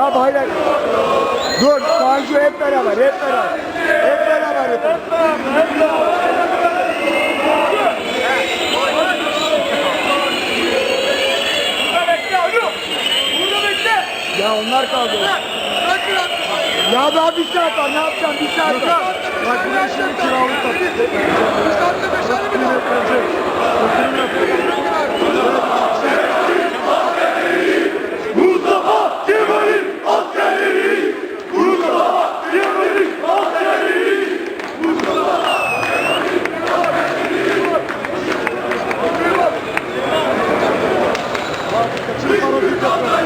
Ya hayır. Dur, Tanju hep beraber, hep beraber. Hep beraber yapalım. Ya onlar kaldı. Ya daha bir saat var, ne yapacağım bir saat var. Bak bu işin kiralık Mustafa Go, go.